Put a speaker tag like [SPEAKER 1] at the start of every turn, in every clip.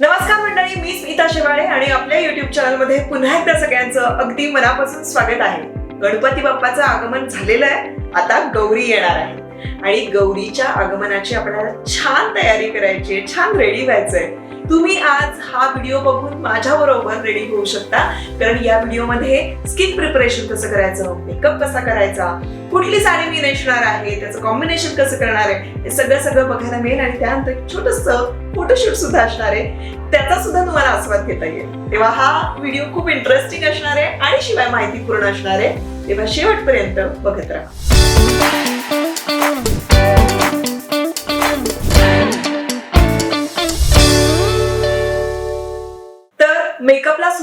[SPEAKER 1] नमस्कार मंडळी मी स्मिता शेवाळे आणि आपल्या युट्यूब चॅनलमध्ये पुन्हा एकदा सगळ्यांचं अगदी मनापासून स्वागत आहे. गणपती बाप्पाचं आगमन झालेलं आहे. आता गौरी येणार आहे. आणि गौरीच्या आगमनाची आपल्याला छान तयारी करायची आहे छान रेडी व्हायचंय. तुम्ही आज हा व्हिडिओ बघून माझ्याबरोबर रेडी होऊ शकता. कारण या व्हिडिओमध्ये स्किन प्रिपरेशन कसं करायचं मेकअप कसा करायचा कुठली साडी मी नेसणार आहे त्याचं कॉम्बिनेशन कसं करणार आहे हे सगळं सगळं बघायला मिळेल आणि त्यानंतर छोटस फोटोशूट सुद्धा असणार आहे. त्याचा सुद्धा तुम्हाला आस्वाद घेता येईल. तेव्हा हा व्हिडिओ खूप इंटरेस्टिंग असणार आहे आणि शिवाय माहितीपूर्ण असणार आहे. तेव्हा शेवटपर्यंत बघत राहा.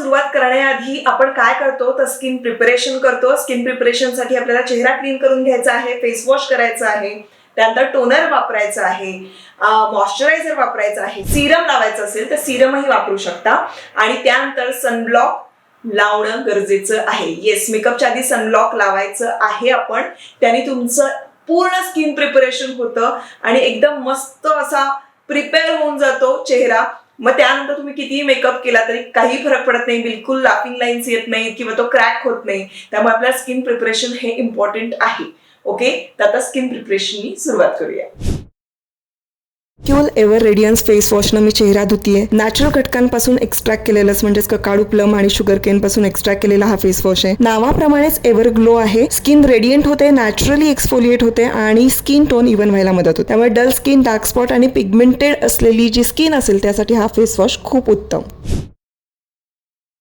[SPEAKER 1] सुरुवात करण्याआधी आपण काय करतो? तर स्किन प्रिपरेशन करतो. स्किन प्रिपरेशनसाठी आपल्याला चेहरा क्लीन करून घ्यायचा आहे फेस वॉश करायचा आहे त्यानंतर टोनर वापरायचा आहे मॉइश्चरायझर वापरायचं आहे सिरम लावायचं असेल तर सिरमही वापरू शकता. आणि त्यानंतर सनब्लॉक लावणं गरजेचं आहे. येस मेकअपच्या आधी सनब्लॉक लावायचं आहे आपण. त्याने तुमचं पूर्ण स्किन प्रिपरेशन होतं आणि एकदम मस्त असा प्रिपेअर होऊन जातो चेहरा. मग त्यानंतर तुम्ही कितीही मेकअप केला तरी काही फरक पडत नाही बिलकुल लाफिंग लाईन्स येत नाहीत किंवा तो क्रॅक होत नाही. त्यामुळे आपल्या स्किन प्रिपरेशन हे इम्पॉर्टंट आहे. ओके तर आता स्किन प्रिपरेशननी सुरुवात करूया.
[SPEAKER 2] क्युल एव्हर रेडियन्स फेस वॉशनं मी चेहरा धुतीये. नॅचरल घटकांपासून एक्स्ट्रॅक्ट केलेलंच म्हणजेच ककाडू प्लम आणि शुगर केन पासून एक्स्ट्रॅक्ट केलेला हा फेस वॉश आहे. नावाप्रमाणेच एव्हर ग्लो आहे. स्किन रेडियंट होते नॅचरली एक्सफोलिएट होते आणि स्किन टोन इव्हन व्हायला मदत होते. त्यामुळे डल स्किन डार्क स्पॉट आणि पिगमेंटेड असलेली जी स्किन असेल त्यासाठी हा फेस वॉश खूप उत्तम.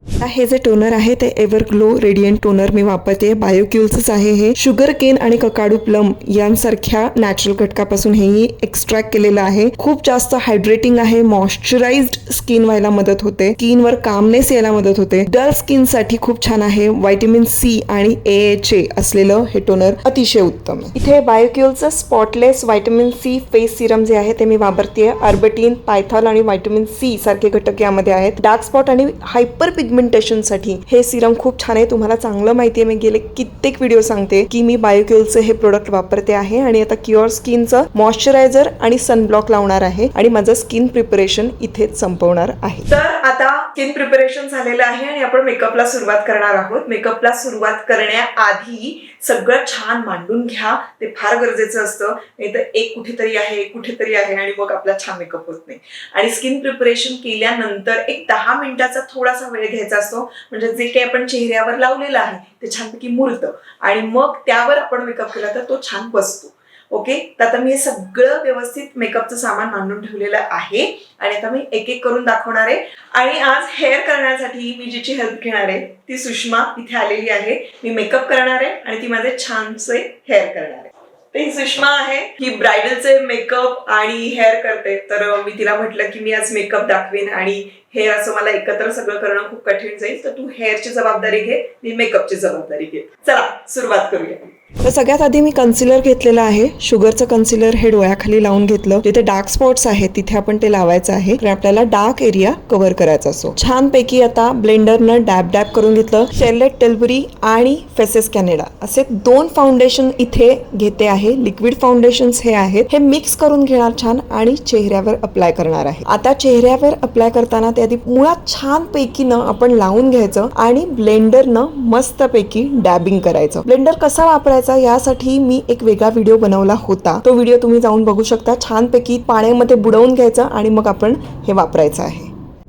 [SPEAKER 2] आता हे जे टोनर आहे ते एव्हर ग्लो रेडियंट टोनर मी वापरते. बायोक्युल्सच आहे हे. शुगर केन आणि ककाडू प्लम यांसारख्या नॅचरल घटकापासून हेही एक्स्ट्रॅक्ट केलेलं आहे. खूप जास्त हायड्रेटिंग आहे. मॉइश्चराइज्ड स्किन व्हायला मदत होते. स्किनवर कामनेस यायला मदत होते. डल स्किनसाठी खूप छान आहे. व्हायटमिन सी आणि ए एच ए असलेलं हे टोनर अतिशय उत्तम इथे बायोक्युलचं spotless vitamin C face serum जे आहे ते मी वापरते अर्बटीन पायथॉल आणि व्हायटमिन सी सारखे घटक यामध्ये आहेत. डार्क स्पॉट आणि हायपर पिगमेंटेशनसाठी हे सिरम खूप छान आहे. तुम्हाला चांगलं माहिती आहे. मी गेले कित्येक व्हिडिओ सांगते की मी बायोक्युलचं हे प्रोडक्ट वापरते आहे. आणि आता क्युअर स्किनचं मॉइश्चरायझर आणि सनब्लॉक लावणार आहे. आणि माझं स्किन प्रिपरेशन इथेच संपवणार आहे.
[SPEAKER 1] तर आता स्किन प्रिपरेशन झालेलं आहे. आणि आपण मेकअपला सुरुवात करणार आहोत. मेकअपला सुरुवात करण्याआधी सगळं छान मांडून घ्या. ते फार गरजेचं असतं. नाही तर एक कुठेतरी आहे एक कुठेतरी आहे आणि मग आपला छान मेकअप होत नाही. आणि स्किन प्रिपरेशन केल्यानंतर एक दहा मिनिटाचा थोडासा वेळ घ्यायचा असतो. म्हणजे जे काही आपण चेहऱ्यावर लावलेलं आहे ते छानपैकी मुरतं. आणि मग त्यावर आपण मेकअप केला तर तो छान बसतो. ओके? तर आता मी हे सगळं व्यवस्थित मेकअपचं सामान मांडून ठेवलेलं आहे. आणि आता मी एक एक करून दाखवणार आहे. आणि आज हेअर करण्यासाठी मी जिची हेल्प घेणार आहे ती सुषमा इथे आलेली आहे. मी मेकअप करणार आहे आणि ती माझे छानसे हेअर करणार आहे. तर ही सुषमा आहे. ही ब्रायडलचे मेकअप आणि हेअर करते. तर मी तिला म्हटलं की मी आज मेकअप दाखवेन आणि हेअर असं मला एकत्र सगळं करणं खूप कठीण जाईल तर तू हेअरची जबाबदारी घे मी मेकअपची जबाबदारी घे चला सुरुवात करूया.
[SPEAKER 2] तर सगळ्यात आधी मी कन्सिलर घेतलेलं आहे. शुगरचं कन्सिलर हे डोळ्याखाली लावून घेतलं. जिथे डार्क स्पॉट्स आहेत तिथे आपण ते लावायचं आहे. आपल्याला डार्क एरिया कव्हर करायचा असो छानपैकी आता ब्लेंडरनं डॅब डॅब करून घेतलं. शेर्लेट टेलबरी आणि फेसेस कॅनेडा असे दोन फाउंडेशन इथे घेते आहे. लिक्विड फाउंडेशन्स हे आहेत. हे मिक्स करून घेणार छान आणि चेहऱ्यावर अप्लाय करणार आहे. आता चेहऱ्यावर अप्लाय करताना ते इत्यादी मुळात छानपैकी न आपण लावून घ्यायचं आणि ब्लेंडरनं मस्तपैकी डॅबिंग करायचं. ब्लेंडर कसा वापरायचा यासाठी मी एक वेगळा व्हिडिओ बनवला होता. तो व्हिडिओ तुम्ही जाऊन बघू शकता. छानपैकी पाण्यामध्ये बुडवून घ्यायचं आणि मग आपण हे वापरायचं आहे.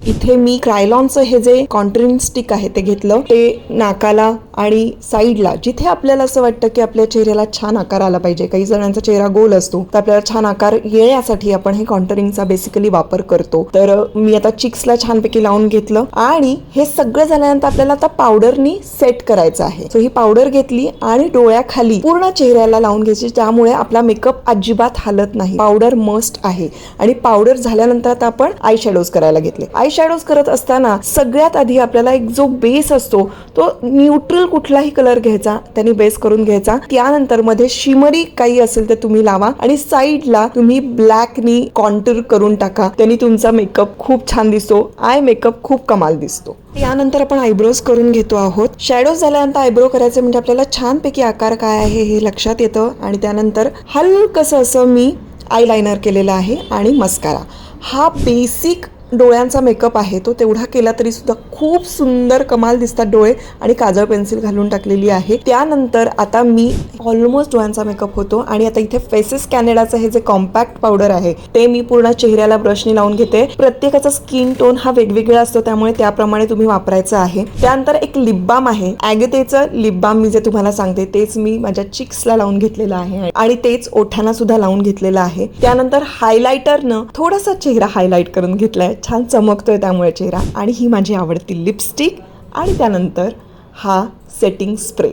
[SPEAKER 2] इथे मी क्रायलॉनचं हे जे कॉन्ट्रिन स्टिक आहे ते घेतलं. ते नाकाला आणि साईडला जिथे आपल्याला असं वाटतं की आपल्या चेहऱ्याला छान आकार आला पाहिजे काही जणांचा चेहरा गोल असतो तर आपल्याला छान आकार येण्यासाठी आपण हे कॉन्टरिंगचा बेसिकली वापर करतो. तर मी आता चिक्सला छानपैकी लावून घेतलं आणि हे सगळं झाल्यानंतर आपल्याला आता पावडरनी सेट करायचं आहे. सो ही पावडर घेतली आणि डोळ्याखाली पूर्ण चेहऱ्याला लावून घ्यायची त्यामुळे आपला मेकअप अजिबात हालत नाही. पावडर मस्ट आहे. आणि पावडर झाल्यानंतर आता आपण आय शॅडोज करायला घेतले. आय शॅडोज करत असताना सगळ्यात आधी आपल्याला एक जो बेस असतो तो न्यूट्रल कुठलाही कलर घ्यायचा त्यांनी बेस करून घ्यायचा. त्यानंतरमध्ये शिमरी काही असेल तर तुम्ही लावा आणि साईडला तुम्ही ब्लॅकनी कॉन्टूर करून टाका. त्यांनी तुमचा मेकअप खूप छान दिसतो. आय मेकअप खूप कमाल दिसतो. यानंतर आपण आयब्रोज करून घेतो आहोत. शॅडोज झाल्यानंतर आयब्रो करायचे म्हणजे आपल्याला छानपैकी आकार काय आहे हे लक्षात येतं. आणि त्यानंतर हलकंसं असं मी आयलायनर केलेलं आहे आणि मस्कारा हा बेसिक डोळ्यांचा मेकअप आहे तो तेवढा केला तरी सुद्धा खूप सुंदर कमाल दिसतात डोळे आणि काजळ पेन्सिल घालून टाकलेली आहे. त्यानंतर आता मी ऑलमोस्ट डोळ्यांचा मेकअप होतो आणि आता इथे फेसेस कॅनेडाचं हे जे कॉम्पॅक्ट पावडर आहे ते मी पूर्ण चेहऱ्याला ब्रशने लावून घेते. प्रत्येकाचा स्किन टोन हा वेगवेगळा असतो त्यामुळे त्याप्रमाणे तुम्ही वापरायचं आहे. त्यानंतर एक लिप बाम आहे ॲगतेचं लिप बाम मी जे तुम्हाला सांगते तेच मी माझ्या चिक्सला लावून घेतलेलं आहे आणि तेच ओठांना सुद्धा लावून घेतलेलं आहे. त्यानंतर हायलायटरनं थोडासा चेहरा हायलाईट करून घेतलाय छान चमकतो आहे त्यामुळे चेहरा. आणि ही माझी आवडती लिपस्टिक आणि त्यानंतर हा सेटिंग स्प्रे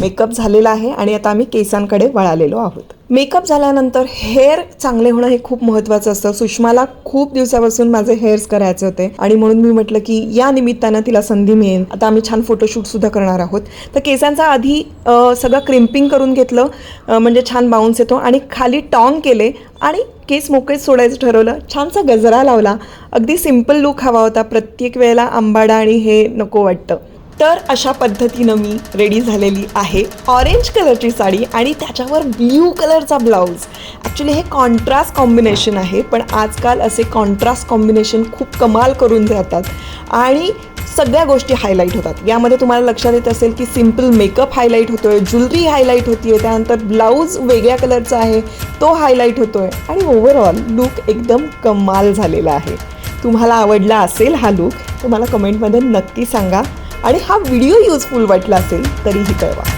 [SPEAKER 2] मेकअप झालेला आहे आणि आता आम्ही केसांकडे वळालेलो आहोत. मेकअप झाल्यानंतर हेअर चांगले होणं हे खूप महत्त्वाचं असतं. सुषमाला खूप दिवसापासून माझे हेअर्स करायचे होते आणि म्हणून मी म्हटलं की या निमित्तानं तिला संधी मिळेल. आता आम्ही छान फोटोशूटसुद्धा करणार आहोत. तर केसांचा आधी सगळं क्रिम्पिंग करून घेतलं म्हणजे छान बाउन्स येतो आणि खाली टॉंग केले आणि केस मोकळेच सोडायचं ठरवलं. छानसा गजरा लावला. अगदी सिंपल लुक हवा होता. प्रत्येक वेळेला आंबाडा आणि हे नको वाटतं. तर अशा पद्धतीनं मी रेडी झालेली आहे. ऑरेंज कलरची साडी आणि त्याच्यावर ब्ल्यू कलरचा ब्लाऊज ॲक्च्युली हे कॉन्ट्रास्ट कॉम्बिनेशन आहे पण आजकाल असे कॉन्ट्रास्ट कॉम्बिनेशन खूप कमाल करून जातात आणि सगळ्या गोष्टी हायलाईट होतात. यामध्ये तुम्हाला लक्षात येत असेल की सिंपल मेकअप हायलाईट होतो आहे ज्वेलरी हायलाईट होती आहे त्यानंतर ब्लाऊज वेगळ्या कलरचा आहे तो हायलाईट होतो आहे आणि ओव्हरऑल लुक एकदम कमाल झालेला आहे. तुम्हाला आवडला असेल हा लुक तुम्हाला कमेंटमध्ये नक्की सांगा. आणि हा व्हिडिओ युजफुल वाटला असेल तरीही कळवा.